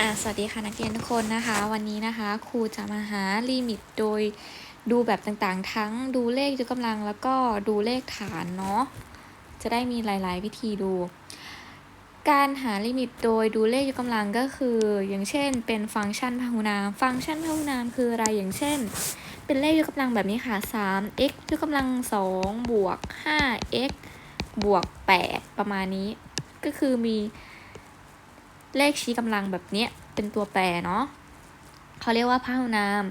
อ่าสวัสดีค่ะนักเรียนทุกคนนะคะ วันนี้นะคะครูจะมาหาลิมิตโดยดูแบบต่างๆ ทั้งดูเลขยกกำลังแล้วก็ดูเลขฐานเนาะจะได้มีหลายๆ วิธีดู การหาลิมิตโดยดูเลขยกกำลังก็คือ อย่างเช่น เป็นฟังก์ชันพหุนาม ฟังก์ชันพหุนามคืออะไรอย่างเช่น เป็นเลขยกกำลังแบบนี้ค่ะ 3x ยกกำลัง2บวก 5x บวก 8 ประมาณนี้ ก็คือมี เลขชี้กำลังแบบเนี้ยเป็นตัวแปรเนาะเขาเรียกว่าพหุนาม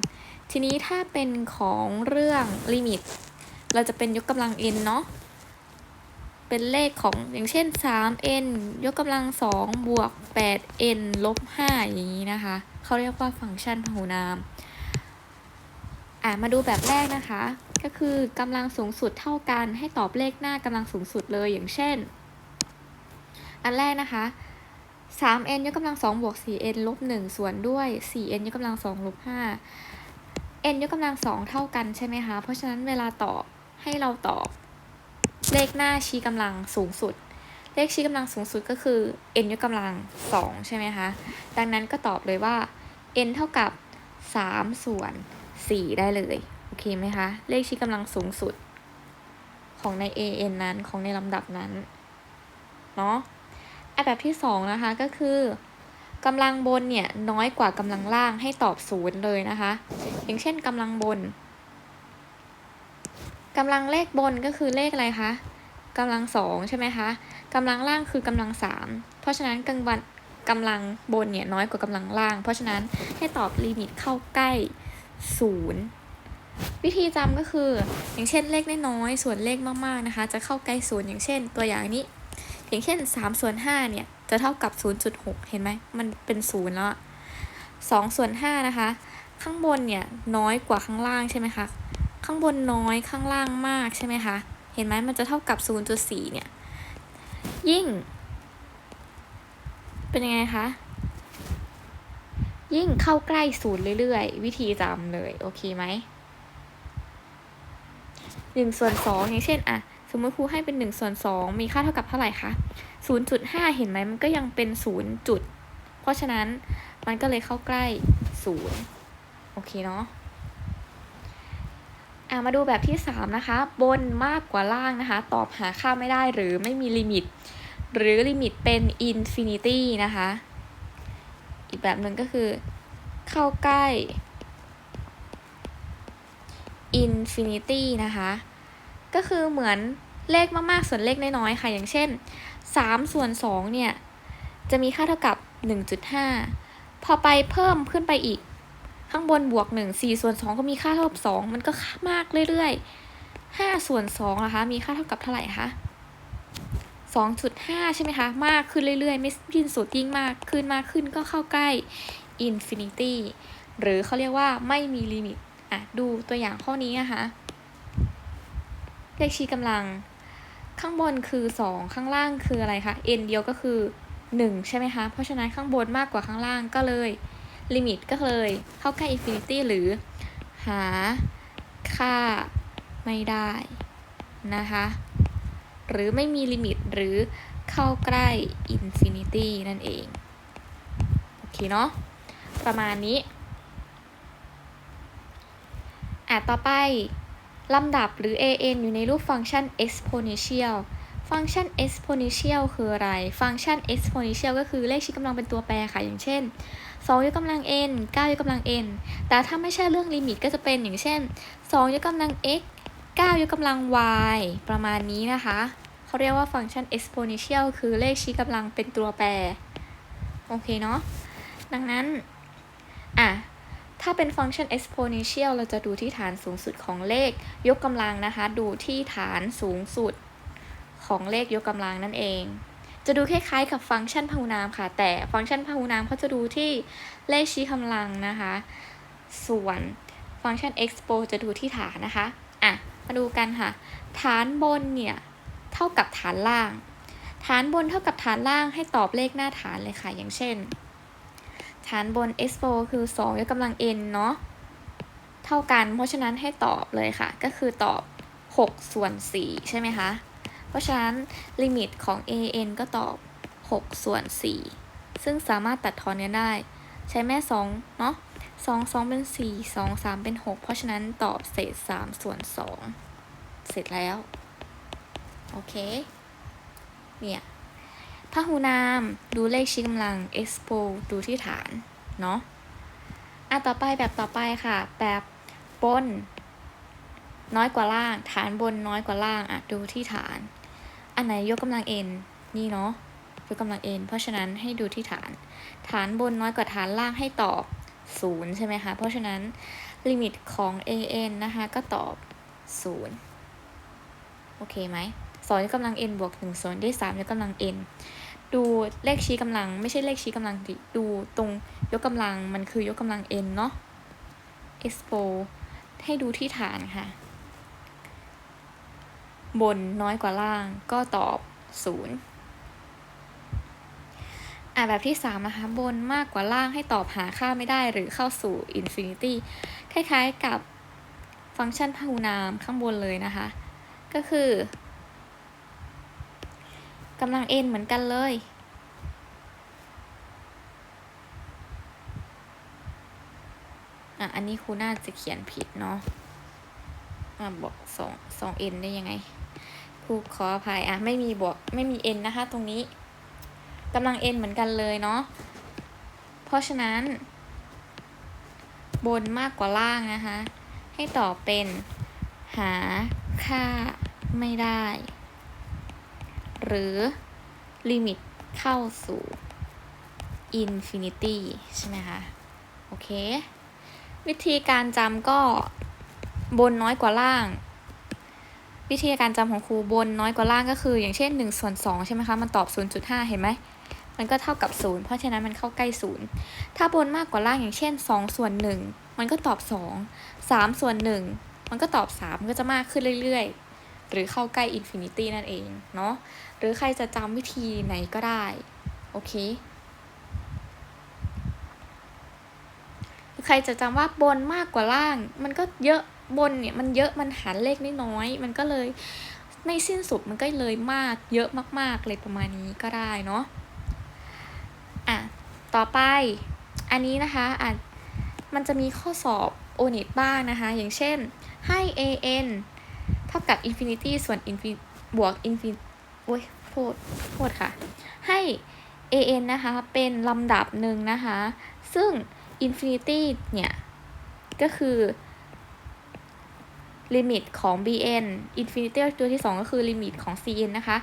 ทีนี้ถ้าเป็นของเรื่องลิมิต เราจะเป็นยกกำลัง n เนาะเป็นเลขของอย่างเช่น 3n ยกกำลัง 2 บวก 8n ลบ 5 อย่างนี้นะคะ เขาเรียกว่าฟังก์ชันพหุนาม อะ มาดูแบบแรกนะคะ ก็คือกำลังสูงสุดเท่ากันให้ตอบเลขหน้ากำลังสูงสุดเลยอย่างเช่น อันแรกนะคะ 3n ยกกำลัง2บวก 4n ลบ1ส่วนด้วย 4n ยกกำลัง2ลบ5 n ยกกำลัง2เท่ากันใช่ไหมคะ เพราะฉะนั้นเวลาตอบให้เราตอบ เลขหน้าชี้กำลังสูงสุด เลขชี้กำลังสูงสุดก็คือ n ยกกำลัง2ใช่ไหมคะ ดังนั้นก็ตอบเลยว่า n เท่ากับ 3 ส่วน 4 ได้เลย โอเคไหมคะ เลขชี้กำลังสูงสุด ของใน an นั้นของในลำดับนั้น เนาะ อแบบที่สองนะคะก็คือกำลังบนเนี่ยน้อยกว่ากำลังล่างให้ตอบศูนย์เลยนะคะ อย่างเช่นกำลังบนกำลังเลขบนก็คือเลขอะไรคะกำลังสองใช่ไหมคะกำลังล่างคือกำลังสามเพราะฉะนั้นกำลังกำลังบนเนี่ยน้อยกว่ากำลังล่าง เพราะฉะนั้นให้ตอบลิมิตเข้าใกล้ศูนย์วิธีจำก็คือ อย่างเช่นเลขน้อยส่วนเลขมากๆนะคะ จะเข้าใกล้ศูนย์อย่างเช่น ตัวอย่างนี้ อย่างเช่น3ส่วน5เนี่ยจะเท่ากับ 0.6 เห็นไหมมันเป็น0แล้ว2ส่วน5นะคะ ข้างบนเนี่ยน้อยกว่าข้างล่างใช่ไหมคะ ข้างบนน้อยข้างล่างมากใช่ไหมคะ เห็นไหมมันจะเท่ากับ 0.4 เนี่ย ยิ่ง เป็นยังไงคะ ยิ่งเข้าใกล้ศูนย์เรื่อยๆ วิธีจำเลย โอเคไหมหนึ่งส่วนสองอย่างเช่นอะ มมติครูให้เป็น1ส่วน2มีค่าเท่ากับเท่าไหร่คะ0.5 เห็นไหมมันก็ยังเป็น0จุด เพราะฉะนั้นมันก็เลยเข้าใกล้0โอเคเนาะอ่ามาดูแบบที่ 3 นะคะ บนมากกว่าล่างนะคะ ตอบหาค่าไม่ได้หรือไม่มีลิมิต หรือลิมิตเป็นอินฟินิตี้นะคะ อีกแบบหนึ่งก็คือ เข้าใกล้อินฟินิตี้นะคะ ก็คือเหมือน เลขมากๆ ส่วนเลขน้อยๆ ค่ะ อย่างเช่น 3 ส่วน 2 เนี่ย จะมีค่าเท่ากับ 1.5 พอไปเพิ่มขึ้นไปอีก ข้างบนบวก 1 4 ส่วน 2 ก็มีค่าเท่ากับ 2 มันก็มากเรื่อยๆ 5 ส่วน2นะคะ มีค่าเท่ากับเท่าไหร่คะ 2.5 ใช่ไหมคะ มากขึ้นเรื่อยๆ ไม่สิ้นสุดยิ่งมากขึ้นมากขึ้นก็เข้าใกล้อินฟินิตี้หรือเขาเรียกว่าไม่มีลิมิต อะ ดูตัวอย่างข้อนี้นะคะเลขชี้กำลัง ข้างบนคือ 2 ข้างล่างคืออะไรคะ n เดียวก็คือ 1 ใช่ไหมคะ เพราะฉะนั้นข้างบนมากกว่าข้างล่างก็เลยลิมิตก็เลยเข้าใกล้อินฟินิตี้หรือหาค่าไม่ได้นะคะ หรือไม่มีลิมิตหรือเข้าใกล้อินฟินิตี้นั่นเอง โอเคเนาะประมาณนี้อะต่อไป ลำดับหรือ an อยู่ในรูปฟังก์ชัน exponential ฟังก์ชัน exponential คืออะไร ฟังก์ชัน exponential ก็คือเลขชี้กำลังเป็นตัวแปรค่ะ อย่างเช่น 2 ยกกำลัง n 9 ยกกำลัง n แต่ถ้าไม่ใช่เรื่องลิมิตก็จะเป็นอย่างเช่น 2 ยกกำลัง x 9 ยกกำลัง y ประมาณนี้นะคะ เขาเรียกว่าฟังก์ชัน exponential คือเลขชี้กำลังเป็นตัวแปร โอเคเนาะ ดังนั้น อะ ถ้าเป็นฟังก์ชัน exponential เราจะดูที่ฐานสูงสุดของเลขยกกำลังนะคะ ดูที่ฐานสูงสุดของเลขยกกำลังนั่นเอง จะดูคล้ายๆกับฟังก์ชันพหุนามค่ะ แต่ฟังก์ชันพหุนามเขาจะดูที่เลขชี้กำลังนะคะ ส่วนฟังก์ชัน expo จะดูที่ฐานนะคะ อะ มาดูกันค่ะ ฐานบนเนี่ยเท่ากับฐานล่าง ฐานบนเท่ากับฐานล่างให้ตอบเลขหน้าฐานเลยค่ะ อย่างเช่น ฐานบน x4 คือ 2 ยกกำลัง n เนาะ เท่ากัน เพราะฉะนั้นให้ตอบเลยค่ะ ก็คือตอบ 6 ส่วน 4 ใช่ไหมคะ เพราะฉะนั้นลิมิตของ an ก็ตอบ 6 ส่วน 4 ซึ่งสามารถตัดทอนกันได้ ใช้แม่สองเนาะสองสองเป็นสี่สองสามเป็นหกเพราะฉะนั้นตอบเศษสามส่วนสองเสร็จแล้ว โอเค เนี่ย พหูนาม ดูเลขชี้กำลัง expo ดูที่ฐาน เนาะอะต่อไปแบบต่อไปค่ะ แบบบน น้อยกว่าล่าง ฐานบนน้อยกว่าล่าง อะ ดูที่ฐาน อันไหนยกกำลัง n นี่เนาะยกกำลัง n เพราะฉะนั้นให้ดูที่ฐาน ฐานบนน้อยกว่าฐานล่างให้ตอบ0ใช่ไหมคะ เพราะฉะนั้นลิมิตของ an นะคะ ก็ตอบ 0 โอเคไหมสองยกกำลัง n บวกหนึ่งส่วนด้วยสามยกกำลัง n ดูเลขชี้กำลัง ไม่ใช่เลขชี้กำลังดิดูตรงยกกำลังมันคือยกกำลัง n เนาะ expo ให้ดูที่ฐานค่ะ บนน้อยกว่าล่างก็ตอบ 0 อะแบบที่ 3 นะคะ บนมากกว่าล่างให้ตอบหาค่าไม่ได้หรือเข้าสู่ infinity คล้ายๆกับฟังก์ชันพหูนามข้างบนเลยนะคะ ก็คือ กำลัง n เหมือนกันเลย อะ อันนี้ครูน่าจะเขียนผิดเนาะ อะ บอกสองสอง n ได้ยังไง ครูขออภัย อะ ไม่มีบวกไม่มี n นะคะ ตรงนี้กำลัง n เหมือนกันเลยเนาะ เพราะฉะนั้น บนมากกว่าล่างนะคะ ให้ตอบเป็นหาค่าไม่ได้ หรือลิมิตเข้าสู่ infinity ใช่ไหมคะ โอเค วิธีการจำก็บนน้อยกว่าล่าง วิธีการจำของครูบนน้อยกว่าล่างก็คือ อย่างเช่น1ส่วน2ใช่ไหมคะ มันตอบ 0.5 เห็นไหมมันก็เท่ากับ 0 เพราะฉะนั้นมันเข้าใกล้ 0 ถ้าบนมากกว่าล่างอย่างเช่น 2 ส่วน 1 มันก็ตอบ 2 3 ส่วน 1 มันก็ตอบ3มันก็จะมากขึ้นเรื่อยๆ หรือเข้าใกล้อินฟินิตี้นั่นเอง เนาะ หรือใครจะจำวิธีไหนก็ได้ โอเค ใครจะจำว่าบนมากกว่าล่าง มันก็เยอะบนเนี่ยมันเยอะมันหารเลขน้อยมันก็เลยไม่สิ้นสุดมันก็เลยมากเยอะมากๆเลยประมาณนี้ก็ได้เนาะอะต่อไปอันนี้นะคะอะมันจะมีข้อสอบโอนิตบ้างนะคะ อย่างเช่นให้ an เท่ากับ infinity ส่วน infinity บวก infinity อ้ยโทษโทษค่ะ ให้ an นะคะ เป็นลำดับหนึ่งนะคะ ซึ่ง infinity เนี่ย ก็คือลิมิตของ bn infinity ตัวที่ 2 ก็คือลิมิตของ cn นะคะ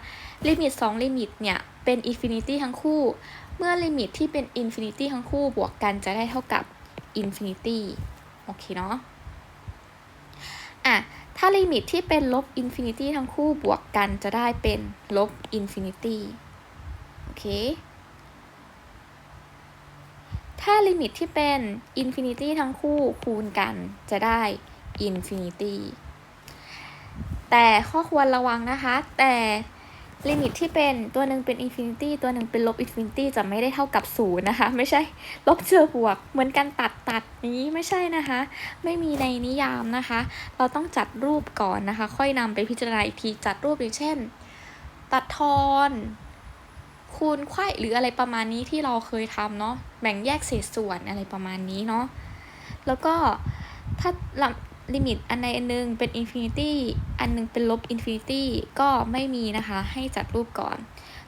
ลิมิต 2 ลิมิตเนี่ย เป็น infinity ทั้งคู่ เมื่อลิมิตที่เป็น infinity ทั้งคู่บวกกันจะได้เท่ากับ infinity โอเคเนาะ อะ ถ้าลิมิตที่เป็นลบอินฟินิตี้ทั้งคู่บวกกันจะได้เป็นลบอินฟินิตี้โอเค ถ้าลิมิตที่เป็นอินฟินิตี้ทั้งคู่คูณกันจะได้อินฟินิตี้แต่ข้อควรระวังนะคะ แต่ ลิมิตที่เป็นตัวหนึ่งเป็น infinity ตัวหนึ่งเป็นลบ infinity จะไม่ได้เท่ากับศูนย์นะคะ ไม่ใช่ลบเจอบวก เหมือนกันตัดตัดนี้ไม่ใช่นะคะ ไม่มีในนิยามนะคะ เราต้องจัดรูปก่อนนะคะ ค่อยนำไปพิจารณาอีกทีจัดรูปอย่างเช่น ตัดทอนคูณไขว้หรืออะไรประมาณนี้ที่เราเคยทำเนาะแบ่งแยกเศษส่วนอะไรประมาณนี้เนาะแล้วก็ถ้า ลิมิตอันใดอันนึงเป็นอินฟินิตี้อันนึงเป็นลบอินฟินิตี้ก็ไม่มีนะคะ ให้จัดรูปก่อน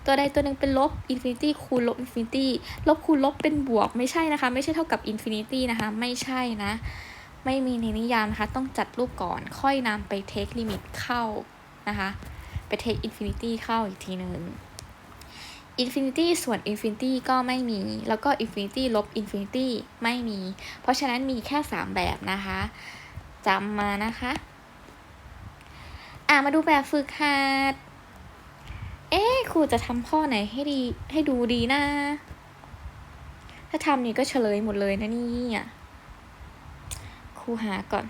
ตัวใดตัวหนึ่งเป็นลบอินฟินิตี้คูณลบอินฟินิตี้ลบคูณลบเป็นบวกไม่ใช่นะคะ ไม่ใช่เท่ากับอินฟินิตี้นะคะ ไม่ใช่นะ ไม่มีในนิยามนะคะ ต้องจัดรูปก่อน ค่อยนำไปเทคลิมิตเข้านะคะ ไปเทคอินฟินิตี้เข้าอีกทีหนึ่งอินฟินิตี้ส่วนอินฟินิตี้ก็ไม่มี แล้วก็อินฟินิตี้ลบอินฟินิตี้ไม่มี เพราะฉะนั้นมีแค่ 3 แบบนะคะ จำมานะคะ อ่ามาดูแบบฝึกหัด เอ๊ครูจะทำข้อไหนให้ดีให้ดูดีนะ ถ้าทำนี่ก็เฉลยหมดเลยนะนี่อะครูหาก่อน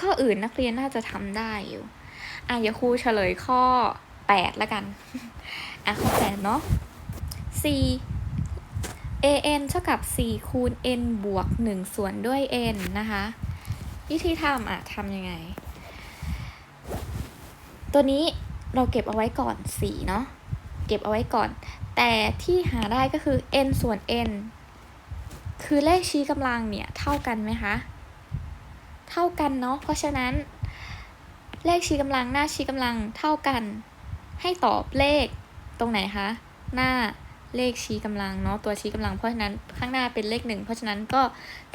ข้ออื่นนักเรียนน่าจะทำได้อยู่ อะเดี๋ยวครูเฉลยข้อแปดละกัน อะข้อแปดเนาะ4 an เท่ากับ 4 คูณ n บวก 1 ส่วนด้วย n นะคะ วิธีทำอะทำยังไง ตัวนี้เราเก็บเอาไว้ก่อน4เนาะเก็บเอาไว้ก่อน แต่ที่หาได้ก็คือ n ส่วน n คือเลขชี้กำลังเนี่ยเท่ากันไหมคะ เท่ากันเนาะเพราะฉะนั้น เลขชี้กำลังหน้าชี้กำลังเท่ากัน ให้ตอบเลขตรงไหนคะ หน้าเลขชี้กำลังเนาะตัวชี้กำลังเพราะฉะนั้นข้างหน้าเป็นเลขหนึ่งเพราะฉะนั้นก็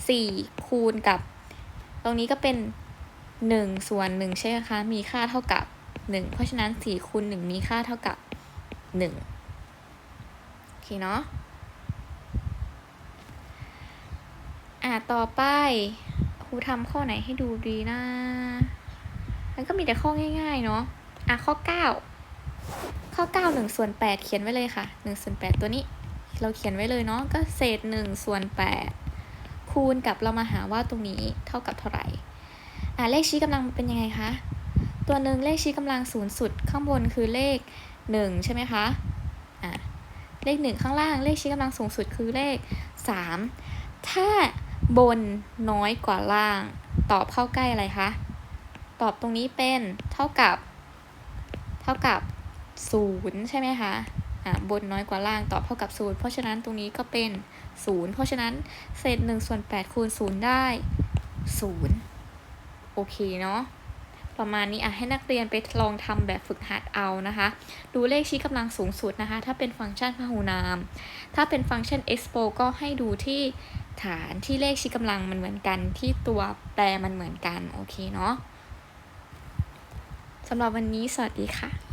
สี่คูณกับ ตรงนี้ก็เป็นหนึ่งส่วนหนึ่งใช่ไหมคะ มีค่าเท่ากับหนึ่งเพราะฉะนั้นสี่คูณหนึ่งมีค่าเท่ากับหนึ่งโอเคเนาะ อะต่อไปครูทำข้อไหนให้ดูดีนะ มันก็มีแต่ข้อง่ายๆเนาะ อะข้อเก้าข้อเก้าหนึ่งส่วนแปดเขียนไว้เลยค่ะหนึ่งส่วนแปดตัวนี้ เราเขียนไว้เลยเนาะ ก็เศษหนึ่งส่วนแปด คูณกับเรามาหาว่าตรงนี้เท่ากับเท่าไหร่ อะเลขชี้กำลังเป็นยังไงคะ ตัวหนึ่งเลขชี้กำลังศูนย์สุดข้างบนคือเลขหนึ่งใช่ไหมคะ อะเลขหนึ่งข้างล่างเลขชี้กำลังสูงสุดคือเลขสามถ้าบนน้อยกว่าล่าง ตอบเข้าใกล้อะไรคะ ตอบตรงนี้เป็นเท่ากับ เท่ากับศูนย์ใช่ไหมคะ บนน้อยกว่าล่างตอบเท่ากับศูนย์เพราะฉะนั้นตรงนี้ก็เป็นศูนย์เพราะฉะนั้นเศษหนึ่งส่วนแปดคูณศูนย์ได้ศูนย์โอเคเนาะประมาณนี้อะให้นักเรียนไปลองทำแบบฝึกหัดเอานะคะ ดูเลขชี้กำลังสูงสุดนะคะ ถ้าเป็นฟังก์ชันพหูนาม ถ้าเป็นฟังก์ชัน expo ก็ให้ดูที่ฐานที่เลขชี้กำลังมันเหมือนกัน ที่ตัวแปรมันเหมือนกัน โอเคเนาะสำหรับวันนี้สวัสดีค่ะ